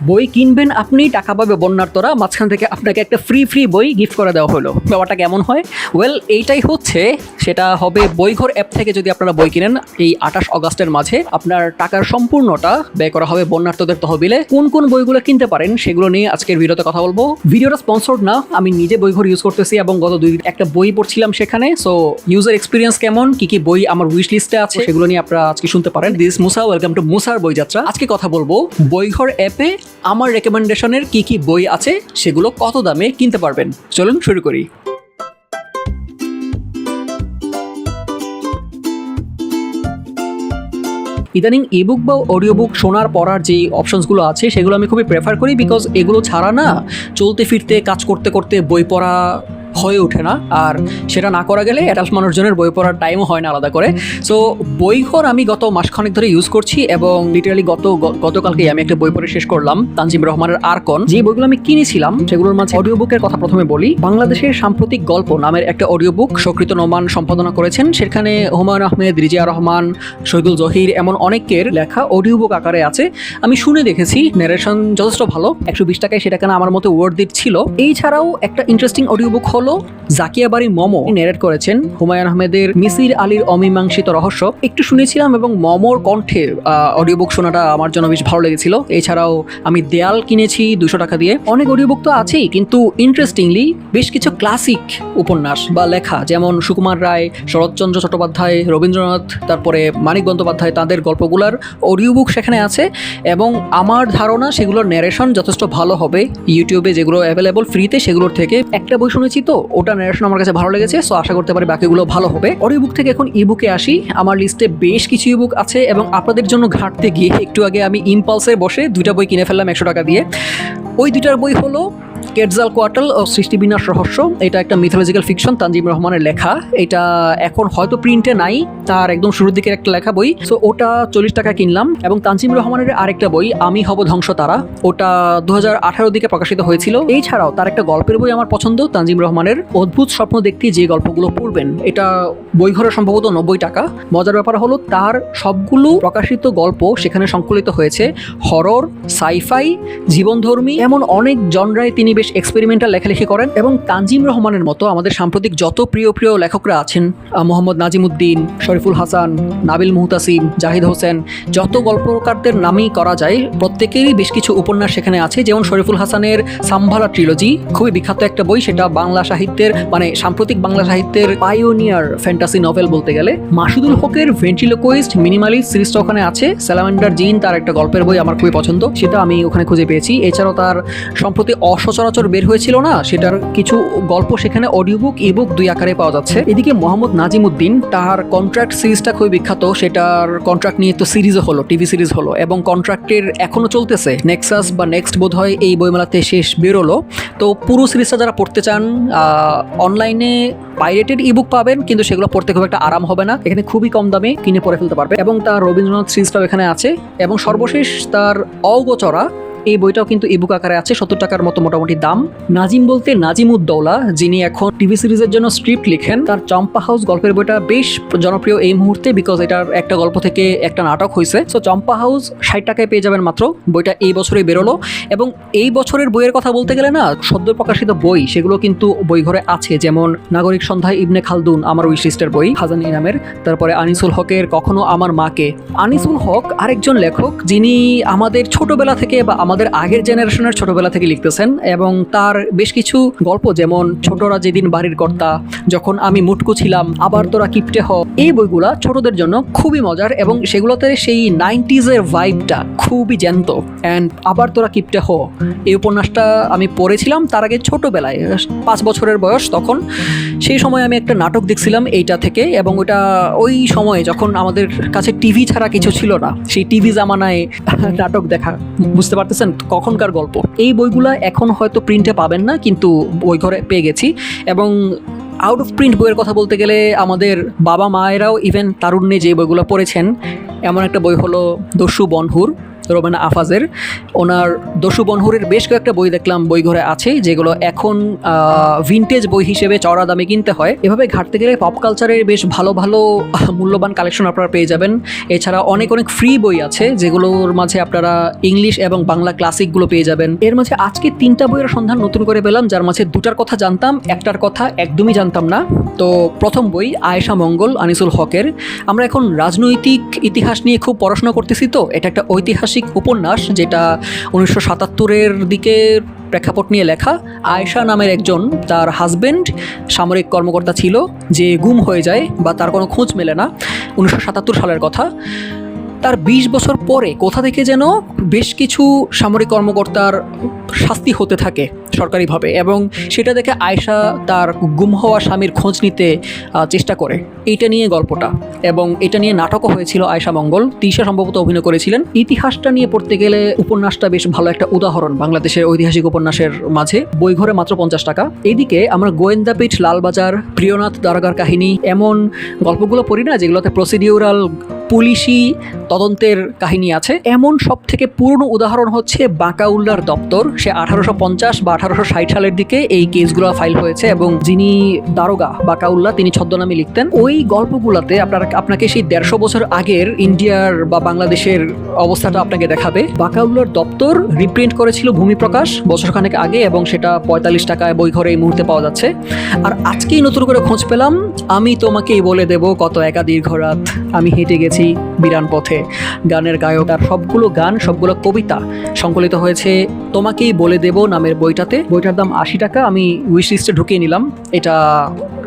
বই কিনবেন আপনি, টাকা পাবে বন্যার্তরা মাঝখান থেকে আপনাকে একটা ফ্রি ফ্রি বই গিফট করে দেওয়া হলো। ব্যাপারটা কেমন হয়? ওয়েল এইটাই হচ্ছে, সেটা হবে বইঘর অ্যাপ থেকে যদি আপনারা বই কিনেন, এই আঠাশ অগাস্টের মাঝে আপনার টাকার সম্পূর্ণটা ব্যয় করা হবে বন্যার্তদের তহবিলে। কোন কোন বইগুলো কিনতে পারেন, সেগুলো নিয়ে আজকের ভিডিওতে কথা বলব। ভিডিওটা স্পন্সর্ড না, আমি নিজে বইঘর ইউজ করতেছি এবং গত দুই একটা বই পড়ছিলাম সেখানে। সো ইউজার এক্সপিরিয়েন্স কেমন? কি কি বই আমার উইশ লিস্টে আছে? সেগুলো নিয়ে আপনারা আজকে শুনতে পারেন। দিস মুসা ওয়েলকাম টু মুসার বই যাত্রা আজকে কথা বলব বইঘর অ্যাপে আমার রেকমেন্ডেশনের কি কি বই আছে সেগুলো কত দামে কিনতে পারবেন? চলুন শুরু করি। ইদানিং ই বুক বা অডিও বুক শোনার পড়ার যেই অপশনসগুলো আছে, সেগুলো আমি খুবই প্রেফার করি বিকজ এগুলো ছাড়া না চলতে ফিরতে কাজ করতে করতে বই পড়া হয়ে ওঠে না। আর সেটা না করা গেলে অ্যাডাল্ট মানুষজনের বই পড়ার টাইমও হয় না আলাদা করে। সো বইঘর আমি গত মাসখানেক ধরে ইউজ করছি এবং লিটারালি গত গ- গতকালকে আমি একটা বই পড়ে শেষ করলাম, তানজিম রহমানের আরকন। যে বইগুলো আমি কিনেছিলাম, সেগুলোর মাঝে অডিও বুকের কথা প্রথমে বলি। বাংলাদেশের সাম্প্রতিক গল্প নামের একটা অডিও বুক সকৃত নোমান সম্পাদনা করেছেন। সেখানে হুমায়ুন আহমেদ, রিজিয়া রহমান, শহীদুল জহির এমন অনেকের লেখা অডিও বুক আকারে আছে। আমি শুনে দেখেছি ন্যারেশন যথেষ্ট ভালো। একশো বিশ টাকায় সেটা কেন আমার মতো ওয়ার্ড ছিল। এই ছাড়াও একটা ইন্টারেস্টিং অডিও বুক হলো জাকিয়া বাড়ির মমো। নেরেট করেছেন হুমায়ুন আহমেদের মিসির আলীর অমীমাংসিত রহস্য। একটু শুনেছিলাম এবং মমোর কণ্ঠে অডিও বুক শোনাটা আমার জন্য বেশ ভালো লেগেছিল। এছাড়াও আমি দেয়াল কিনেছি দুশো টাকা দিয়ে। অনেক অডিও বুক তো আছেই, কিন্তু ইন্টারেস্টিংলি বেশ কিছু ক্লাসিক উপন্যাস বা লেখা, যেমন সুকুমার রায়, শরৎচন্দ্র চট্টোপাধ্যায়, রবীন্দ্রনাথ, তারপরে মানিক বন্দ্যোপাধ্যায়, তাদের গল্পগুলার অডিও বুক সেখানে আছে। এবং আমার ধারণা সেগুলোর ন্যারেশন যথেষ্ট ভালো হবে। ইউটিউবে যেগুলো অ্যাভেলেবল ফ্রিতে সেগুলোর থেকে একটা বই শুনেছি তো ওটা ন্যারেশন আমার কাছে ভালো লেগেছে সো আশা করতে পারি বাকিগুলো ভালো হবে। অডিও বুক থেকে এখন ইবুকে আসি। আমার লিস্টে বেশ কিছু ইবুক আছে এবং আপনাদের জন্য ঘাটতে গিয়ে একটু আগে আমি ইম্পালসে বসে দুইটা বই কিনে ফেললাম একশো টাকা দিয়ে। ওই দুইটার বই হলো কেটজাল কোয়ার্টাল ও সৃষ্টি বিনাশ রহস্য, এটা একটা মিথোলজিক্যাল ফিকশন তানজিম রহমানের লেখা। এটা এখন হয়তো প্রিন্টে নাই, তার একদম শুরুর দিকের একটা লেখা বই। সো ওটা চল্লিশ টাকা কিনলাম এবং তানজিম রহমানের আরেকটা বই, আমি হব ধ্বংস তারা ওটা দু হাজার আঠারো দিকে প্রকাশিত হয়েছিল। এছাড়াও তার একটা গল্পের বই আমার পছন্দ, তানজিম রহমানের অদ্ভুত স্বপ্ন দেখতে যে গল্পগুলো পড়বেন। এটা বই ঘরে সম্ভবত নব্বই টাকা। মজার ব্যাপার হলো, তার সবগুলো প্রকাশিত গল্প সেখানে সংকলিত হয়েছে। হরর, সাইফাই, জীবনধর্মী, এমন অনেক জনরায় তিনি বেশ এক্সপেরিমেন্টাল লেখালেখি করেন এবং তানজিম রহমানের মতো আমাদের সাম্প্রতিক যত প্রিয় প্রিয় লেখকরা আছেন মোহাম্মদ নাজিমুদ্দিন, শরীফুল হাসান, নাবিল মুহতাসিম, জাহিদ হোসেন, যত গল্পকারদের নামই করা যায়, প্রত্যেকেরই বেশ কিছু উপন্যাস সেখানে আছে। যেমন শরীফুল হাসানের সাম্ভালা ট্রিলজি খুবই বিখ্যাত একটা বই, সেটা বাংলা সাহিত্যের মানে সাম্প্রতিক বাংলা সাহিত্যের পাইওনিয়ার ফ্যান্টাসি নভেল বলতে গেলে। মাসুদুল হকের ভেন্টিলোকোয়েস্ট মিনিমালিস্ট সিরিজটা ওখানে আছে। স্যালামেন্ডার জিন তার একটা গল্পের বই আমার খুবই পছন্দ, সেটা আমি ওখানে খুঁজে পেয়েছি। এছাড়াও তার সম্প্রতি অসচরাচর বের হয়েছিল না, সেটার কিছু গল্প সেখানে অডিও বুক ই বুক দুই আকারে পাওয়া যাচ্ছে। এদিকে মোহাম্মদ নাজিমুদ্দিন, তার কন্ট্রাক্ট সিরিজটা খুবই বিখ্যাত, সেটার কন্ট্রাক্ট নিয়ে তো সিরিজও হলো টিভি সিরিজ হলো, এবং কন্ট্রাক্টের এখনও চলতেছে। নেক্সাস বা নেক্সট বোধ হয় এই বইমেলাতে শেষ বেরোলো। তো পুরো সিরিজটা যারা পড়তে চান অনলাইনে পাইরেটেড ইবুক পাবেন, কিন্তু সেগুলো পড়তে খুব একটা আরাম হবে না। এখানে খুবই কম দামে কিনে পড়ে ফেলতে পারবে। এবং তার রবীন্দ্রনাথ সিরিজটাও এখানে আছে। এবং সর্বশেষ তার অগোচরা এই বইটাও কিন্তু ইবুক আকারে আছে, সত্তর টাকার মতো মোটামুটি দাম। নাজিম বলতে নাজিমুদ্দৌলা যিনি এখন টিভি সিরিজের জন্য স্ক্রিপ্ট লিখেন। তার চম্পা হাউস গল্পের বইটা বেশ জনপ্রিয় এই মুহূর্তে বিকজ এটার একটা গল্প থেকে একটা নাটক হয়েছে। সো চম্পা হাউস ষাট টাকায় পেয়ে যাবেন মাত্র। বইটা এই বছরে বেরোলো। এবং এই বছরের বইয়ের কথা বলতে গেলে না, সদ্য প্রকাশিত বই, সেগুলো কিন্তু বই ঘরে আছে। যেমন নাগরিক সন্ধ্যায় ইবনে খালদুন, আমার উইশ লিস্টের বই হাজানি নামের। তারপরে আনিসুল হকের কখনো আমার মাকে। আনিসুল হক আরেকজন লেখক, যিনি আমাদের ছোটবেলা থেকে বা আমাদের আগের জেনারেশনের ছোটবেলা থেকে লিখতেছেন এবং তার বেশ কিছু গল্প, যেমন ছোটরা যেদিন বাড়ির কর্তা, যখন আমি মুটকু ছিলাম, আবার তোরা কিপটে হ। এই বইগুলা ছোটদের জন্য খুবই মজার এবং সেগুলোতে সেই নাইনটিজের ভাইবটা খুবই জ্যান্ত। অ্যান্ড আবার তোরা কিপটে হ। এই উপন্যাসটা আমি পড়েছিলাম তার আগে ছোটবেলায়, পাঁচ বছরের বয়স তখন। সেই সময় আমি একটা নাটক দেখছিলাম এইটা থেকে এবং ওটা ওই সময়ে যখন আমাদের কাছে টিভি ছাড়া কিছু ছিল না, সেই টিভি জামানায় নাটক দেখা, বুঝতে পারতেছেন? কখনকার গল্প। এই বইগুলা এখন হয়তো প্রিন্টে পাবেন না, কিন্তু বই ঘরে পেয়ে গেছি। এবং আউট অফ প্রিন্ট বইয়ের কথা বলতে গেলে আমাদের বাবা মায়েরাও ইভেন তারুণ্যে যে বইগুলো পড়েছেন, এমন একটা বই হলো দস্যু বনহুর। রোমানা আফাজের, ওনার দস্যু বনহুরের বেশ কয়েকটা বই দেখলাম, বই ঘরে আছে, যেগুলো এখন ভিনটেজ বই হিসেবে চড়া দামে কিনতে হয়। এভাবে ঘাটতে গেলে পপ কালচারের বেশ ভালো ভালো মূল্যবান কালেকশন আপনারা পেয়ে যাবেন। এছাড়া অনেক অনেক ফ্রি বই আছে, যেগুলোর মাঝে আপনারা ইংলিশ এবং বাংলা ক্লাসিকগুলো পেয়ে যাবেন। এর মাঝে আজকে তিনটা বইয়ের সন্ধান নতুন করে পেলাম, যার মাঝে দুটার কথা জানতাম, একটার কথা একদমই জানতাম না। তো প্রথম বই, আয়েশা মঙ্গল, আনিসুল হকের। আমরা এখন রাজনৈতিক ইতিহাস নিয়ে খুব পড়াশোনা করতেছি তো, এটা একটা ঐতিহাসিক উপন্যাস যেটা উনিশশো সাতাত্তরের দিকে প্রেক্ষাপট নিয়ে লেখা। আয়েশা নামের একজন তার হাজব্যান্ড সামরিক কর্মকর্তা ছিল, যে গুম হয়ে যায় বা তার কোনো খোঁজ মেলে না, উনিশশো সাতাত্তর সালের কথা। তার ২০ বছর পরে কোথা থেকে যেন বেশ কিছু সামরিক কর্মকর্তার শাস্তি হতে থাকে। সরকারিভাবে এবং সেটা দেখে আয়শা তার গুম হওয়া স্বামীর খোঁজ নিতে চেষ্টা করে। এইটা নিয়ে গল্পটা। এবং এটা নিয়ে নাটকও হয়েছিল আয়শা মঙ্গল। তিশা সম্ভবত অভিনয় করেছিলেন। ইতিহাসটা নিয়ে পড়তে গেলে উপন্যাসটা বেশ ভালো একটা উদাহরণ বাংলাদেশের ঐতিহাসিক উপন্যাসের মাঝে। বই ঘরে মাত্র পঞ্চাশ টাকা। এইদিকে আমরা গোয়েন্দাপীঠ লালবাজার, প্রিয়নাথ দারোগার কাহিনী এমন গল্পগুলো পড়ি না, যেগুলোতে প্রসিডিউরাল পুলিশি তদন্তের কাহিনী আছে। এমন সব থেকে পুরনো উদাহরণ হচ্ছে বাঁকাউল্লার দপ্তর। সে আঠারোশো পঞ্চাশ বা আঠারোশো ষাট সালের দিকে এই কেসগুলো ফাইল হয়েছে এবং যিনি দারোগা বাঁকাউল্লা তিনি ছদ্মনামে লিখতেন। ওই গল্পগুলোতে আপনার, আপনাকে সেই দেড়শো বছর আগের ইন্ডিয়ার বা বাংলাদেশের অবস্থাটা আপনাকে দেখাবে। বাঁকাউল্লার দপ্তর রিপ্রিন্ট করেছিল ভূমিপ্রকাশ বছরখানেক আগে এবং সেটা পঁয়তাল্লিশ টাকায় বই ঘরে এই মুহূর্তে পাওয়া যাচ্ছে। আর আজকেই নতুন করে খোঁজ পেলাম, আমি তোমাকেই বলে দেব কত একা দীর্ঘ রাত আমি হেঁটে গেছি বিরান পথে গানের গায়ক আর সবগুলো গান, সবগুলো কবিতা সংকলিত হয়েছে তোমাকেই বলে দেব নামের বইটাতে। বইটার দাম আশি টাকা, আমি উইশ লিস্টে ঢুকিয়ে নিলাম। এটা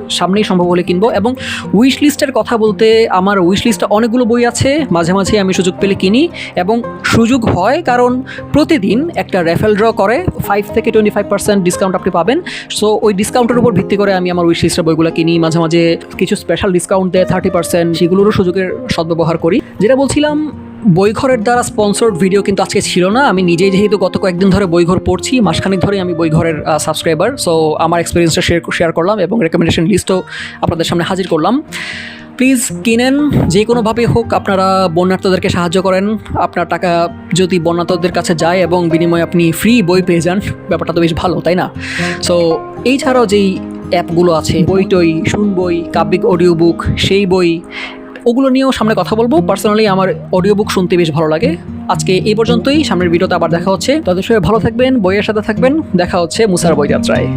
সামনেই সম্ভব হলে কিনবো। এবং উইশ লিস্টের কথা বলতে আমার উইশ লিস্টে অনেকগুলো বই আছে, মাঝে মাঝে আমি সুযোগ পেলে কিনি। এবং সুযোগ হয় কারণ প্রতিদিন একটা রেফেল ড্র করে ফাইভ থেকে টোয়েন্টি ফাইভ পার্সেন্ট ডিসকাউন্ট আপনি পাবেন। সো ওই ডিসকাউন্টের উপর ভিত্তি করে আমি আমার উইশ লিস্টের বইগুলো কিনি। মাঝে মাঝে কিছু স্পেশাল ডিসকাউন্ট দেয় থার্টি পার্সেন্ট সেগুলোরও সুযোগের সদ্ব্যবহার করি। যেটা বলছিলাম বইঘরের দ্বারা স্পন্সর্ড ভিডিও কিন্তু আজকে ছিল না। আমি নিজেই যেহেতু গত কয়েকদিন ধরে বইঘর পড়ছি, মাসখানেক ধরেই আমি বইঘরের সাবস্ক্রাইবার সো আমার এক্সপিরিয়েন্সটা শেয়ার শেয়ার করলাম এবং রেকমেন্ডেশন লিস্টও আপনাদের সামনে হাজির করলাম। প্লিজ কিনেন, যে কোনোভাবে হোক, আপনারা বন্যার্থদেরকে সাহায্য করেন। আপনার টাকা যদি বন্যার্থদের কাছে যায় এবং বিনিময়ে আপনি ফ্রি বই পেয়ে যান, ব্যাপারটা তো বেশ ভালো, তাই না? সো এই ছাড়াও যেই অ্যাপগুলো আছে বই টই শুন বই কাব্যিক অডিও বুক সেই বই ওগুলো নিয়েও সামনে কথা বলব। পার্সোনালি আমার অডিও বুক শুনতে বেশ ভালো লাগে। আজকে এই পর্যন্তই। সামনের ভিডিওতে আবার দেখা হচ্ছে। তাদের সবাই ভালো থাকবেন, বইয়ের সাথে থাকবেন। দেখা হচ্ছে মুসার বই যাত্রায়